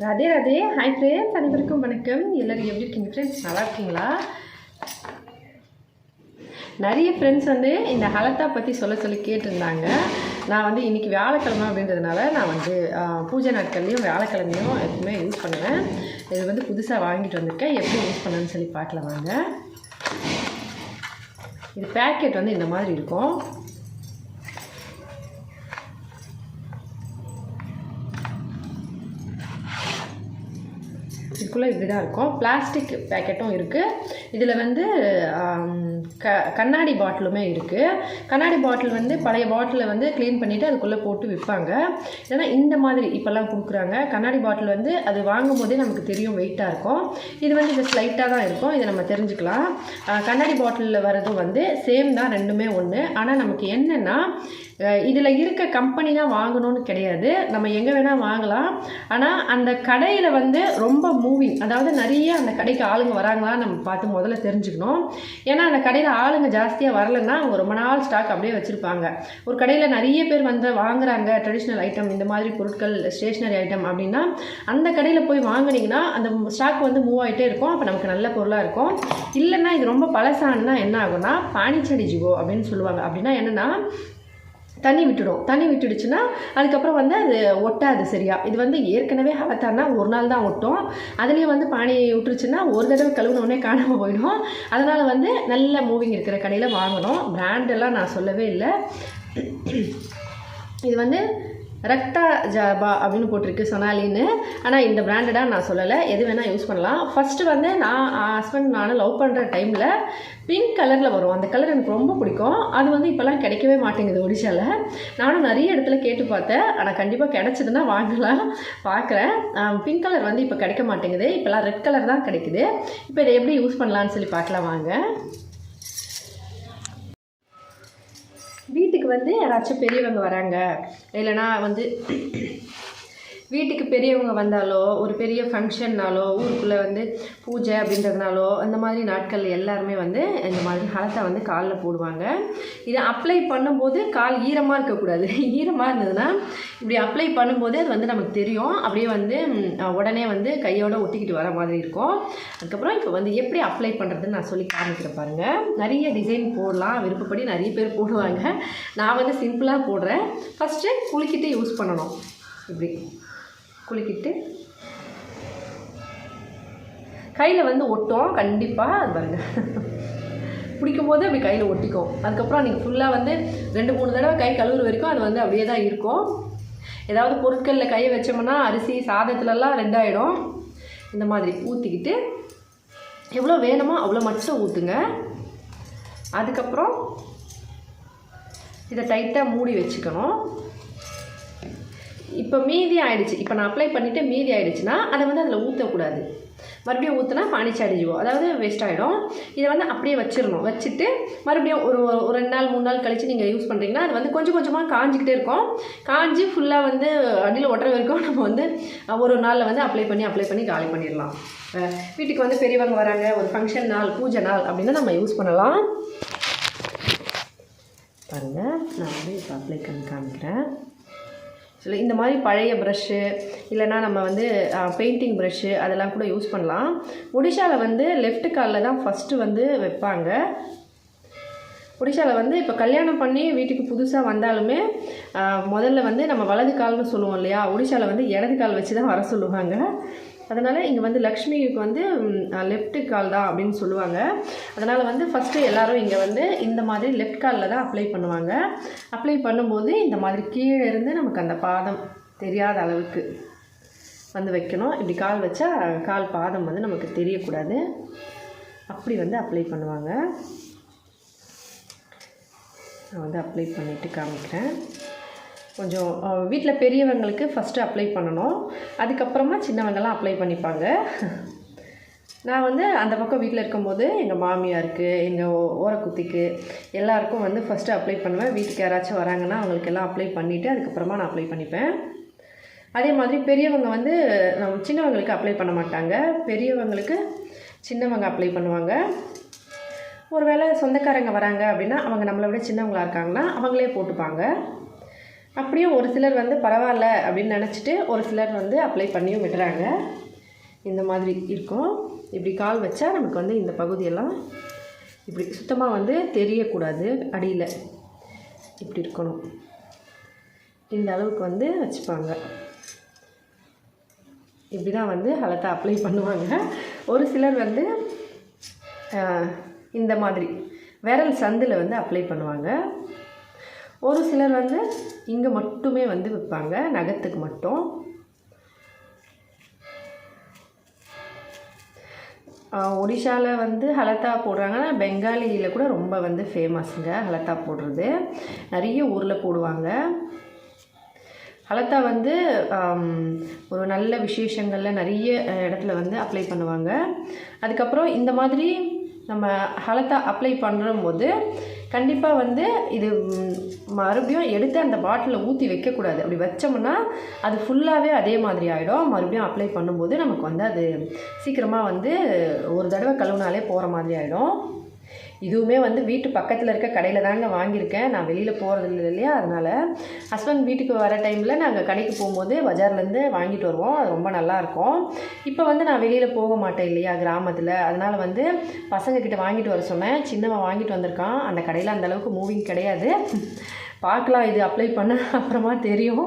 Radhe Radhe. Hi friends அனைவருக்கும் வணக்கம். எல்லோரும் எப்படி இருக்கீங்க ஃப்ரெண்ட்ஸ் நல்லா இருக்கீங்களா? நிறைய ஃப்ரெண்ட்ஸ் வந்து இந்த ஹலத்தா பற்றி சொல்ல சொல்லி கேட்டிருந்தாங்க. நான் வந்து இன்றைக்கி வியாழக்கிழமை அப்படின்றதுனால நான் வந்து பூஜை நாட்கள்லேயும் வியாழக்கிழமையும் எப்பவுமே யூஸ் பண்ணுவேன். இது வந்து புதுசாக வாங்கிட்டு வந்திருக்கேன். எப்படி யூஸ் பண்ணணும்னு சொல்லி பார்க்கலாம் வாங்க. இது பேக்கெட் வந்து இந்த மாதிரி இருக்கும். இதுக்குள்ளே இப்படி தான் இருக்கும். பிளாஸ்டிக் பேக்கெட்டும் இருக்குது இதில் வந்து க கண்ணாடி பாட்டிலுமே இருக்குது கண்ணாடி பாட்டில் வந்து பழைய பாட்டிலை வந்து க்ளீன் பண்ணிவிட்டு அதுக்குள்ளே போட்டு விற்பாங்க ஏன்னா இந்த மாதிரி இப்போல்லாம் கொடுக்குறாங்க. கண்ணாடி பாட்டில் வந்து அது வாங்கும் போதே நமக்கு தெரியும் வெயிட்டாக இருக்கும். இது வந்து இது லைட்டாக தான் இருக்கும். இதை நம்ம தெரிஞ்சுக்கலாம். கண்ணாடி பாட்டிலில் வரதும் வந்து சேம் தான் ரெண்டுமே ஒன்று ஆனால் நமக்கு என்னென்னா இதில் இருக்க கம்பெனி தான் வாங்கணும்னு கிடையாது. நம்ம எங்கே வேணால் வாங்கலாம். ஆனால் அந்த கடையில் வந்து ரொம்ப மூவிங் அதாவது நிறைய அந்த கடைக்கு ஆளுங்க வராங்களான்னு நம்ம பார்த்து முதல்ல தெரிஞ்சுக்கணும். ஏன்னா அந்த கடையில் ஆளுங்க ஜாஸ்தியாக வரலைன்னா அவங்க ரொம்ப நாள் ஸ்டாக் அப்படியே வச்சுருப்பாங்க. ஒரு கடையில் நிறைய பேர் வந்து வாங்குறாங்க ட்ரெடிஷ்னல் ஐட்டம் இந்த மாதிரி பொருட்கள் ஸ்டேஷ்னரி ஐட்டம் அப்படின்னா அந்த கடையில் போய் வாங்கினீங்கன்னா அந்த ஸ்டாக் வந்து மூவ் ஆகிட்டே இருக்கும். அப்போ நமக்கு நல்ல பொருளாக இருக்கும். இல்லைன்னா இது ரொம்ப பழசானா என்ன ஆகும்னா பானிச்செடி ஜிவோ அப்படின்னு சொல்லுவாங்க. அப்படின்னா என்னென்னா தண்ணி விட்டுடும் தண்ணி விட்டுடுச்சுன்னா அதுக்கப்புறம் வந்து அது ஒட்டாது சரியா. இது வந்து ஏற்கனவே ஹலத்தானா ஒரு நாள் தான் ஒட்டும். அதுலேயும் வந்து பானி விட்டுருச்சுன்னா ஒரு தடவை கழுவுனோடனே காணாமல் போயிடும். அதனால் வந்து நல்ல மூவிங் இருக்கிற கடையில் வாங்கணும். பிராண்டெல்லாம் நான் சொல்லவே இல்லை. இது வந்து ரக்தா ஜாபா அப்படின்னு போட்டிருக்கு சொனாலின்னு. ஆனால் இந்த பிராண்டடாக நான் சொல்லலை. எது வேணால் யூஸ் பண்ணலாம். ஃபஸ்ட்டு வந்து நான் ஹஸ்பண்ட் நானும் லவ் பண்ணுற டைமில் பிங்க் கலரில் வரும் அந்த கலர் எனக்கு ரொம்ப பிடிக்கும். அது வந்து இப்போல்லாம் கிடைக்கவே மாட்டேங்குது ஒடிஷாவில் நானும் நிறைய இடத்துல கேட்டு பார்த்தேன். ஆனால் கண்டிப்பாக கிடச்சிதுன்னா வாங்கலாம். பார்க்குறேன் பிங்க் கலர் வந்து இப்போ கிடைக்க மாட்டேங்குது. இப்போல்லாம் ரெட் கலர் தான் கிடைக்குது. இப்போ இதை எப்படி யூஸ் பண்ணலான்னு சொல்லி பார்க்கலாம். வாங்க. வீட்டுக்கு வந்து யாராச்சும் பெரியவங்க வராங்க இல்லைனா வந்து வீட்டுக்கு பெரியவங்க வந்தாலோ ஒரு பெரிய ஃபங்க்ஷன்னாலோ ஊருக்குள்ளே வந்து பூஜை அப்படின்றதுனாலோ அந்த மாதிரி நாட்கள் எல்லாருமே வந்து இந்த மாதிரி ஹலத்தை வந்து காலில் போடுவாங்க. இதை அப்ளை பண்ணும்போது கால் ஈரமாக இருக்கக்கூடாது. ஈரமாக இருந்ததுன்னா இப்படி அப்ளை பண்ணும்போது அது வந்து நமக்கு தெரியும். அப்படியே வந்து உடனே வந்து கையோட ஒட்டிக்கிட்டு வர மாதிரி இருக்கும். அதுக்கப்புறம் இப்போ வந்து எப்படி அப்ளை பண்ணுறதுன்னு நான் சொல்லி காமிக்கிறேன் பாருங்கள் நிறைய டிசைன் போடலாம். விருப்பப்படி நிறைய பேர் போடுவாங்க. நான் வந்து சிம்பிளாக போடுறேன். ஃபஸ்ட்டு குளிக்கிட்டு யூஸ் பண்ணணும். இப்படி. குளிக்கிட்டு கையில் வந்து ஒட்டும் கண்டிப்பாக அது பாருங்கள் பிடிக்கும் போது அப்படி கையில் ஒட்டிக்கும். அதுக்கப்புறம் நீங்கள் ஃபுல்லாக வந்து ரெண்டு மூணு தடவை கை கழுவுற வரைக்கும் அது வந்து அப்படியே தான் இருக்கும். ஏதாவது பொருட்களில் கையை வச்சோம்னா அரிசி சாதத்துலலாம் ரெண்டாயிடும். இந்த மாதிரி ஊற்றிக்கிட்டு எவ்வளோ வேணுமோ அவ்வளோ மட்டும் ஊற்றுங்க அதுக்கப்புறம் இதை டைட்டாக மூடி வச்சுக்கணும். இப்போ மீதி ஆகிடுச்சு இப்போ நான் அப்ளை பண்ணிவிட்டு மீதி ஆகிடுச்சுன்னா அதை வந்து அதில் ஊற்றக்கூடாது மறுபடியும் ஊற்றினா பானிச்சு அடிஞ்சுவோம் அதாவது வேஸ்ட் ஆகிடும் இதை வந்து அப்படியே வச்சிடணும். வச்சுட்டு மறுபடியும் ஒரு ஒரு ரெண்டு நாள் மூணு நாள் கழித்து நீங்கள் யூஸ் பண்ணுறீங்கன்னா அது வந்து கொஞ்சம் கொஞ்சமாக காஞ்சிக்கிட்டே இருக்கும். காஞ்சி ஃபுல்லாக வந்து அடியில் ஒட்டுற வரைக்கும் நம்ம வந்து ஒரு நாளில் வந்து அப்ளை பண்ணி அப்ளை பண்ணி காலி பண்ணிடலாம். வீட்டுக்கு வந்து பெரியவங்க வராங்க. ஒரு ஃபங்க்ஷன் நாள் பூஜை நாள் அப்படின்னா நம்ம யூஸ் பண்ணலாம். பாருங்கள் நான் வந்து இப்போ அப்ளை பண்ணி காமிக்கிறேன். சொல்லி இந்த மாதிரி பழைய ப்ரஷ்ஷு இல்லைன்னா நம்ம வந்து பெயிண்டிங் ப்ரஷ்ஷு அதெல்லாம் கூட யூஸ் பண்ணலாம். ஒடிஷாவில் வந்து லெஃப்ட் காலில் தான் ஃபஸ்ட்டு வந்து வைப்பாங்க. ஒடிஷாவில் வந்து இப்போ கல்யாணம் பண்ணி வீட்டுக்கு புதுசாக வந்தாலுமே முதல்ல வந்து நம்ம வலது கால்னு சொல்லுவோம் இல்லையா? ஒடிஷாவில் வந்து இடது கால் வச்சு தான் வர சொல்லுவாங்க. அதனால் இங்கே வந்து லக்ஷ்மிக்கு வந்து லெஃப்ட் கால் தான் அப்படின்னு சொல்லுவாங்க. அதனால் வந்து ஃபஸ்ட்டு எல்லோரும் இங்கே வந்து இந்த மாதிரி லெஃப்ட் காலில் தான் அப்ளை பண்ணுவாங்க. அப்ளை பண்ணும்போது இந்த மாதிரி கீழே இருந்து நமக்கு அந்த பாதம் தெரியாத அளவுக்கு வந்து வைக்கணும். இப்படி கால் வச்சா கால் பாதம் வந்து நமக்கு தெரியக்கூடாது. அப்படி வந்து அப்ளை பண்ணுவாங்க. நான் வந்து அப்ளை பண்ணிவிட்டு காமிக்கிறேன். கொஞ்சம் வீட்டில் பெரியவங்களுக்கு ஃபஸ்ட்டு அப்ளை பண்ணணும். அதுக்கப்புறமா சின்னவங்கெல்லாம் அப்ளை பண்ணிப்பாங்க. நான் வந்து அந்த பக்கம் வீட்டில் இருக்கும்போது எங்கள் மாமியாருக்கு எங்கள் ஓரக்குத்திக்கு எல்லாருக்கும் வந்து ஃபஸ்ட்டு அப்ளை பண்ணுவேன். வீட்டுக்கு யாராச்சும் வராங்கன்னா அவங்களுக்கு எல்லாம் அப்ளை பண்ணிவிட்டு அதுக்கப்புறமா நான் அப்ளை பண்ணிப்பேன். அதே மாதிரி பெரியவங்க வந்து நம்ம சின்னவங்களுக்கு அப்ளை பண்ண மாட்டாங்க. பெரியவங்களுக்கு சின்னவங்க அப்ளை பண்ணுவாங்க. ஒருவேளை சொந்தக்காரங்க வராங்க அப்படின்னா அவங்க நம்மளை விட சின்னவங்களா இருக்காங்கன்னா அவங்களே போட்டுப்பாங்க. அப்படியும் ஒரு சிலர் வந்து பரவாயில்ல அப்படின்னு நினச்சிட்டு ஒரு சிலர் வந்து அப்ளை பண்ணியும் விடுறாங்க. இந்த மாதிரி இருக்கும். இப்படி கால் வச்சா நமக்கு வந்து இந்த பகுதியெல்லாம் இப்படி சுத்தமாக வந்து தெரியக்கூடாது அடியில். இப்படி இருக்கணும். இந்த அளவுக்கு வந்து வச்சுப்பாங்க. இப்படி தான் வந்து ஹலத்தா அப்ளை பண்ணுவாங்க. ஒரு சிலர் வந்து இந்த மாதிரி விரல் சந்தில் வந்து அப்ளை பண்ணுவாங்க. ஒரு சிலர் வந்து இங்கே மட்டுமே வந்து விற்பாங்க நகத்துக்கு மட்டும். ஒடிஷாவில் வந்து ஹலத்தா போடுறாங்கன்னா பெங்காலியில் கூட ரொம்ப வந்து ஃபேமஸுங்க ஹலத்தா போடுறது. நிறைய ஊரில் போடுவாங்க. ஹலத்தா வந்து ஒரு நல்ல விசேஷங்களில் நிறைய இடத்துல வந்து அப்ளை பண்ணுவாங்க. அதுக்கப்புறம் இந்த மாதிரி நம்ம ஹலத்தா அப்ளை பண்ணும்போது கண்டிப்பாக வந்து இது மறுபடியும் எடுத்து அந்த பாட்டிலில் ஊற்றி வைக்கக்கூடாது. அப்படி வச்சோம்னா அது ஃபுல்லாகவே அதே மாதிரி ஆகிடும் மறுபடியும் அப்ளை பண்ணும்போது நமக்கு வந்து அது சீக்கிரமாக வந்து ஒரு தடவை கழுவுனாலே போகிற மாதிரி ஆகிடும் இதுவுமே வந்து வீட்டு பக்கத்தில் இருக்க கடையில் தாங்க வாங்கியிருக்கேன். நான் வெளியில் போகிறது இல்லை இல்லையா? அதனால் ஹஸ்பண்ட் வீட்டுக்கு வர டைமில் நாங்கள் கடைக்கு போகும்போது பஜார்லேருந்து வாங்கிட்டு வருவோம். அது ரொம்ப நல்லாயிருக்கும் இப்போ வந்து நான் வெளியில் போக மாட்டேன் இல்லையா கிராமத்தில்? அதனால் வந்து பசங்கக்கிட்ட வாங்கிட்டு வர சொன்னேன். சின்னவன் வாங்கிட்டு வந்திருக்கான். அந்த கடையில் அந்தளவுக்கு மூவிங் கிடையாது. பார்க்கலாம். இது அப்ளை பண்ண அப்புறமா தெரியும்.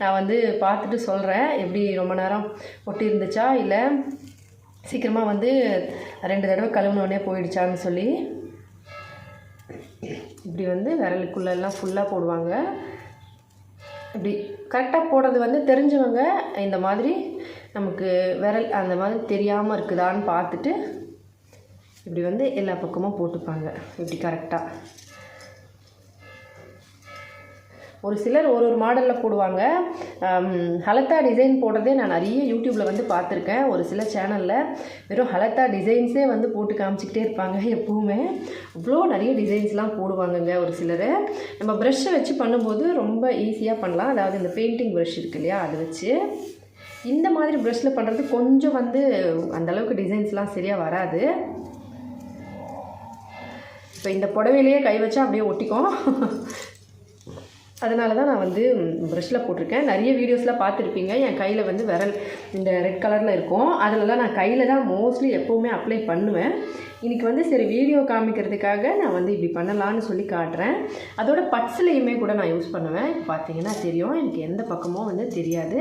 நான் வந்து பார்த்துட்டு சொல்கிறேன் எப்படி ரொம்ப நேரம் ஒட்டி இருந்துச்சா இல்லை சீக்கிரமாக வந்து ரெண்டு தடவை கழுவுனோடனே போயிடுச்சான்னு சொல்லி. இப்படி வந்து விரலுக்குள்ளெல்லாம் ஃபுல்லாக போடுவாங்க. இப்படி கரெக்டாக போடுறது வந்து தெரிஞ்சவங்க இந்த மாதிரி நமக்கு விரல் அந்த மாதிரி தெரியாமல் இருக்குதான்னு பார்த்துட்டு இப்படி வந்து எல்லா பக்கமும் போட்டுப்பாங்க. இப்படி கரெக்டாக ஒரு சிலர் ஒரு ஒரு மாடலில் போடுவாங்க. ஹலத்தா டிசைன் போடுறதே நான் நிறைய யூடியூப்பில் வந்து பார்த்துருக்கேன். ஒரு சில சேனலில் வெறும் ஹலத்தா டிசைன்ஸே வந்து போட்டு காமிச்சிக்கிட்டே இருப்பாங்க எப்பவுமே. அவ்வளோ நிறைய டிசைன்ஸ்லாம் போடுவாங்கங்க ஒரு சிலர். நம்ம ப்ரெஷ்ஷை வச்சு பண்ணும்போது ரொம்ப ஈஸியாக பண்ணலாம். அதாவது இந்த பெயிண்டிங் ப்ரஷ் இருக்கு இல்லையா அதை வச்சு. இந்த மாதிரி ப்ரெஷ்ஷில் பண்ணுறது கொஞ்சம் வந்து அந்தளவுக்கு டிசைன்ஸ்லாம் சரியாக வராது. இப்போ இந்த புடவையிலேயே கை வச்சா அப்படியே ஒட்டிக்கும். அதனால தான் நான் வந்து ப்ரெஷ்ஷில் போட்டிருக்கேன். நிறைய வீடியோஸ்லாம் பார்த்துருப்பீங்க. என் கையில் வந்து விரல் இந்த ரெட் கலரில் இருக்கும். அதிலலாம் நான் கையில் தான் மோஸ்ட்லி எப்போவுமே அப்ளை பண்ணுவேன். இன்றைக்கி வந்து சரி வீடியோ காமிக்கிறதுக்காக நான் வந்து இப்படி பண்ணலான்னு சொல்லி காட்டுறேன். அதோட பட்ஸ்லேயுமே கூட நான் யூஸ் பண்ணுவேன். இப்போ பார்த்தீங்கன்னா தெரியும். எனக்கு எந்த பக்கமும் வந்து தெரியாது.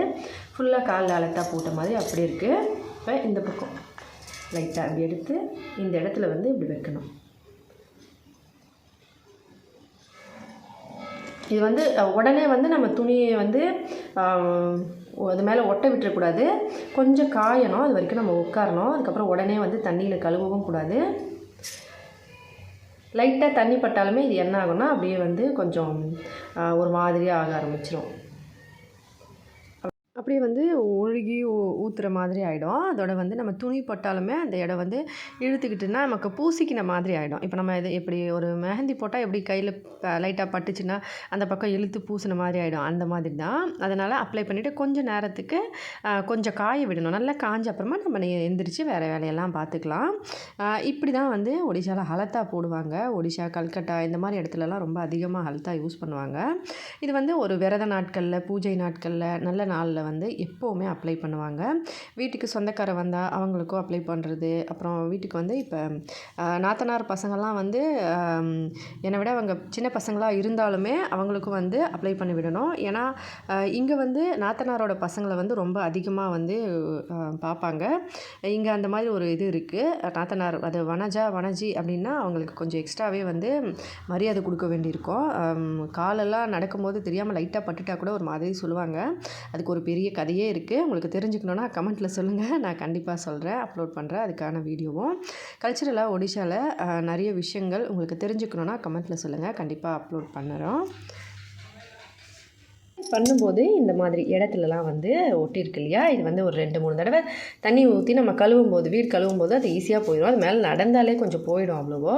ஃபுல்லாக காலில் அலட்டாக போட்ட மாதிரி அப்படி இருக்குது இப்போ இந்த பக்கம் லைட்டாக அப்படி எடுத்து இந்த இடத்துல வந்து இப்படி வைக்கணும். இது வந்து உடனே வந்து நம்ம துணியை வந்து அது மேலே ஒட்ட விட்டுறக்கூடாது. கொஞ்சம் காயணும் அது வரைக்கும் நம்ம உட்காரணும். அதுக்கப்புறம் உடனே வந்து தண்ணியில் கழுவவும் கூடாது. லைட்டாக தண்ணி பட்டாலுமே இது என்ன ஆகும்னா அப்படியே வந்து கொஞ்சம் ஒரு மாதிரியாக ஆக ஆரம்பிச்சிடும் அப்படியே வந்து ஒழுகி ஊற்றுற மாதிரி ஆகிடும் அதோட வந்து நம்ம துணி போட்டாலுமே அந்த இடம் வந்து இழுத்துக்கிட்டுன்னா நமக்கு பூசிக்கின மாதிரி ஆகிடும் இப்போ நம்ம இது எப்படி ஒரு மெஹந்தி போட்டால் எப்படி கையில் லைட்டாக பட்டுச்சுன்னா அந்த பக்கம் இழுத்து பூசின மாதிரி ஆகிடும் அந்த மாதிரி தான் அதனால் அப்ளை பண்ணிவிட்டு கொஞ்சம் நேரத்துக்கு கொஞ்சம் காய விடணும். நல்லா காஞ்ச அப்புறமா நம்ம எந்திரிச்சு வேறு வேலையெல்லாம் பார்த்துக்கலாம் இப்படி தான் வந்து ஒடிஷாவில் ஹலத்தா போடுவாங்க. ஒடிஷா கல்கட்டா இந்த மாதிரி இடத்துலலாம் ரொம்ப அதிகமாக ஹலத்தா யூஸ் பண்ணுவாங்க. இது வந்து ஒரு விரத நாட்களில் பூஜை நாட்களில் நல்ல நாளில் வந்து எப்போவுமே அப்ளை பண்ணுவாங்க. வீட்டுக்கு சொந்தக்கார வந்தால் அவங்களுக்கும் அப்ளை பண்ணுறது அப்புறம் வீட்டுக்கு வந்து இப்போ நாத்தனார் பசங்கள்லாம் வந்து என்னை விட அவங்க சின்ன பசங்களாக இருந்தாலுமே அவங்களுக்கும் வந்து அப்ளை பண்ணி விடணும். ஏன்னா இங்கே வந்து நாத்தனாரோட பசங்களை வந்து ரொம்ப அதிகமாக வந்து பார்ப்பாங்க இங்கே அந்த மாதிரி ஒரு இது இருக்குது நாத்தனார் அது வனஜா வனஜி அப்படின்னா அவங்களுக்கு கொஞ்சம் எக்ஸ்ட்ராவே வந்து மரியாதை கொடுக்க வேண்டியிருக்கும். காலெல்லாம் நடக்கும்போது தெரியாமல் லைட்டாக பட்டுட்டா கூட ஒரு மாதிரி சொல்லுவாங்க. அதுக்கு ஒரு பெரிய பெரிய கதையே இருக்குது உங்களுக்கு தெரிஞ்சுக்கணுன்னா கமெண்ட்டில் சொல்லுங்கள் நான் கண்டிப்பாக சொல்கிறேன் அப்லோட் பண்ணுறேன் அதுக்கான வீடியோவும். கல்ச்சுரலாக ஒடிஷாவில் நிறைய விஷயங்கள் உங்களுக்கு தெரிஞ்சுக்கணுன்னா கமெண்ட்டில் சொல்லுங்கள் கண்டிப்பாக அப்லோட் பண்ணுறோம். பண்ணும்போது இந்த மாதிரி இடத்துலலாம் வந்து ஒட்டியிருக்கு இல்லையா? இது வந்து ஒரு ரெண்டு மூணு தடவை தண்ணி ஊற்றி நம்ம கழுவும் போது வீடு கழுவும் போது அது ஈஸியாக போயிடும். அது மேலே நடந்தாலே கொஞ்சம் போயிடும் அவ்வளவோ.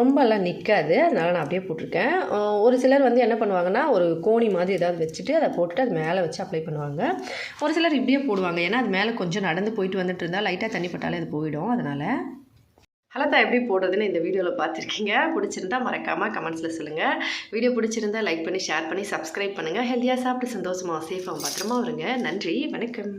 ரொம்பலாம் நிற்காது அதனால் நான் அப்படியே போட்டிருக்கேன். ஒரு சிலர் வந்து என்ன பண்ணுவாங்கன்னா ஒரு கோணி மாதிரி ஏதாவது வச்சுட்டு அதை போட்டுட்டு அது மேலே வச்சு அப்ளை பண்ணுவாங்க. ஒரு சிலர் இப்படியே போடுவாங்க. ஏன்னா அது மேலே கொஞ்சம் நடந்து போயிட்டு வந்துட்டு இருந்தால் லைட்டாக தண்ணி பட்டாலே அது போயிடும். அதனால் ஹலத்தா எப்படி போடுறதுன்னு இந்த வீடியோவில் பார்த்துருக்கீங்க. பிடிச்சிருந்தா மறக்காமல் கமெண்ட்ஸில் சொல்லுங்கள் வீடியோ பிடிச்சிருந்தா லைக் பண்ணி ஷேர் பண்ணி சப்ஸ்கிரைப் பண்ணுங்கள் ஹெல்த்தியாக சாப்பிட்டு சந்தோஷமாக சேஃபாக பத்திரமா வருங்க நன்றி வணக்கம்.